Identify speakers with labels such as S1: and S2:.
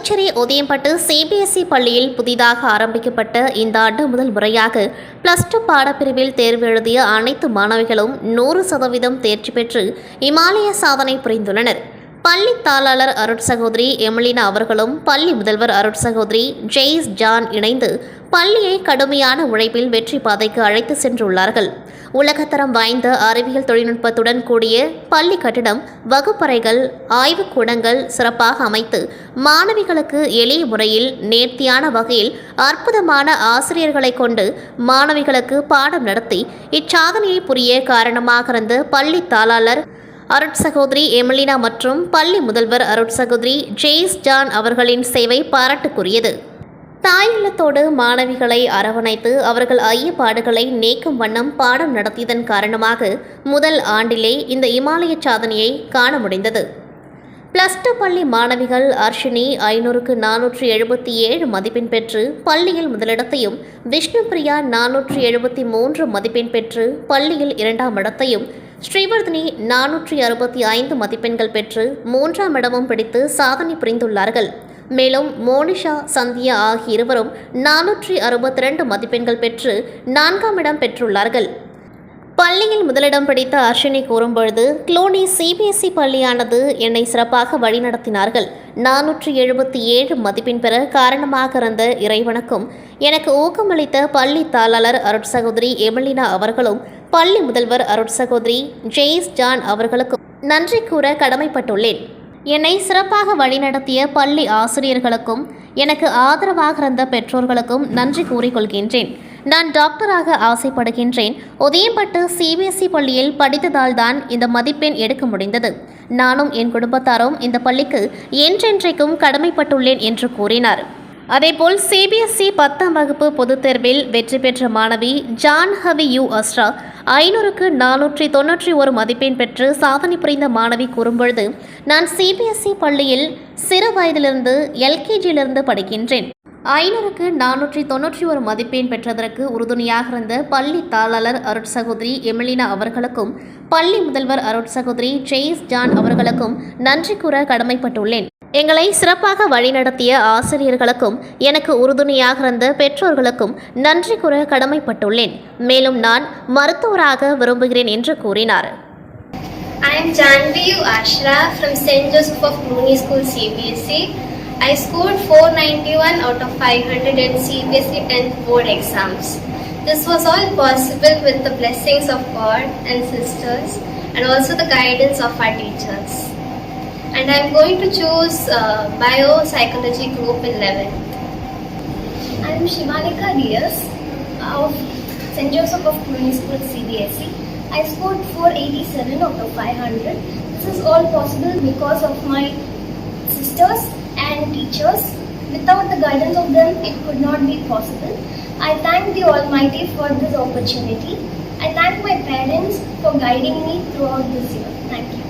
S1: Puducherry Udayampattu CBSE பள்ளியில் புதிதாக ஆரம்பிக்கப்பட்ட இந்த ஆண்டு முதல் முறையாக பிளஸ் டூ பாடப்பிரிவில் தேர்வு எழுதிய அனைத்து மாணவிகளும் நூறு சதவீதம் தேர்ச்சி பெற்று இமாலய சாதனை புரிந்துள்ளனர். பள்ளி தாளாளர் அருட் சகோதரி எமலினா அவர்களும் பள்ளி முதல்வர் அருட் சகோதரி ஜெய்ஸ் ஜான் இணைந்து பள்ளியை கடுமையான உழைப்பில் வெற்றி பாதைக்கு அழைத்து சென்றுள்ளார்கள். உலகத்தரம் வாய்ந்த அறிவியல் தொழில்நுட்பத்துடன் கூடிய பள்ளி கட்டிடம் வகுப்பறைகள் ஆய்வுக்கூடங்கள் சிறப்பாக அமைத்து மாணவிகளுக்கு எளிய முறையில் நேர்த்தியான வகையில் அற்புதமான ஆசிரியர்களை கொண்டு மாணவிகளுக்கு பாடம் நடத்தி இச்சாதனையை புரிய காரணமாக இருந்த பள்ளி தாளாளர் அருட் சகோதரி எமலினா மற்றும் பள்ளி முதல்வர் அருட் சகோதரி ஜெய்ஸ் ஜான் அவர்களின் சேவை பாராட்டுக்குரியது. தாயுள்ளத்தோடு மாணவிகளை அரவணைத்து அவர்கள் ஐயப்பாடுகளை நீக்கும் வண்ணம் பாடம் நடத்தியதன் காரணமாக முதல் ஆண்டிலே இந்த இமாலய சாதனையை காண முடிந்தது. பிளஸ் டூ பள்ளி மாணவிகள் அர்ஷினி ஐநூறுக்கு நானூற்றி எழுபத்தி ஏழு மதிப்பெண் பெற்று பள்ளியில் முதலிடத்தையும் விஷ்ணுபிரியா நானூற்றி எழுபத்தி மூன்று மதிப்பெண் பெற்று பள்ளியில் இரண்டாம் இடத்தையும் ஸ்ரீவர்தினி நானூற்றி அறுபத்தி ஐந்து மதிப்பெண்கள் பெற்று மூன்றாம் இடமும் பிடித்து சாதனை புரிந்துள்ளார்கள். மேலும் மோனிஷா சந்தியா ஆகிய இருவரும் நானூற்றி அறுபத்தி ரெண்டு மதிப்பெண்கள் பெற்று நான்காம் இடம் பெற்றுள்ளார்கள். பள்ளியில் முதலிடம் பிடித்த அர்ஷினி கூறும்பொழுது குளோனி சிபிஎஸ்இ பள்ளியானது என்னை சிறப்பாக வழிநடத்தினார்கள். நானூற்றி எழுபத்தி ஏழு மதிப்பெண் பெற காரணமாக இருந்த இறைவனுக்கும் எனக்கு ஊக்கமளித்த பள்ளி தாளாளர் அருட் சகோதரி எமலினா அவர்களும் பள்ளி முதல்வர் அருட் சகோதரி ஜெய்ஸ் ஜான் அவர்களுக்கும் நன்றி கூற கடமைப்பட்டுள்ளேன். என்னை சிறப்பாக வழிநடத்திய பள்ளி ஆசிரியர்களுக்கும் எனக்கு ஆதரவாக இருந்த பெற்றோர்களுக்கும் நன்றி கூறிக்கொள்கின்றேன். நான் டாக்டராக ஆசைப்படுகின்றேன். உதயம்பட்டு சிபிஎஸ்இ பள்ளியில் படித்ததால் தான் இந்த மதிப்பெண் எடுக்க முடிந்தது. நானும் என் குடும்பத்தாரும் இந்த பள்ளிக்கு என்றென்றைக்கும் கடமைப்பட்டுள்ளேன் என்று கூறினார். அதேபோல் சிபிஎஸ்இ பத்தாம் வகுப்பு பொதுத் தேர்வில் வெற்றி பெற்ற மாணவி ஜான் ஹவி யூ அஸ்ரா ஐநூறுக்கு நானூற்றி தொன்னூற்றி ஒரு மதிப்பெண் பெற்று சாதனை புரிந்த மாணவி கூறும்பொழுது நான் சிபிஎஸ்இ பள்ளியில் சிறு வயதிலிருந்து எல்கேஜியிலிருந்து படிக்கின்றேன். ஐநூறுக்கு நானூற்றி தொன்னூற்றி ஒரு மதிப்பெண் பெற்றதற்கு உறுதுணையாக இருந்த பள்ளி தாளர் அருட் சகோதரி எமிலினா அவர்களுக்கும் பள்ளி முதல்வர் அருட் சகோதரி ஜெய்ஸ் ஜான் அவர்களுக்கும் நன்றி கூற கடமைப்பட்டுள்ளேன் எங்களை சிறப்பாக வழிநடத்திய ஆசிரியர்களுக்கும் எனக்கு உறுதுணையாக இருந்த பெற்றோர்களுக்கும் நன்றி கூற கடமைப்பட்டுள்ளேன் மேலும் நான் மருத்துவராக விரும்புகிறேன் என்று கூறினார்
S2: I am Janvi Ashra from St. Joseph of Mooney School CBSE. I scored 491 out of 500 in CBSE 10th board exams. This was all possible with the blessings of God and sisters and also the guidance of our teachers. And I am going to choose uh, biopsychology group 11.
S3: I am Shimalika Diaz of St. Joseph of Cluny School CBSE. I scored 487 out of 500. This is all possible because of my sisters and teachers. Without the guidance of them, it could not be possible. I thank the Almighty for this opportunity. I thank my parents for guiding me throughout this year. Thank you.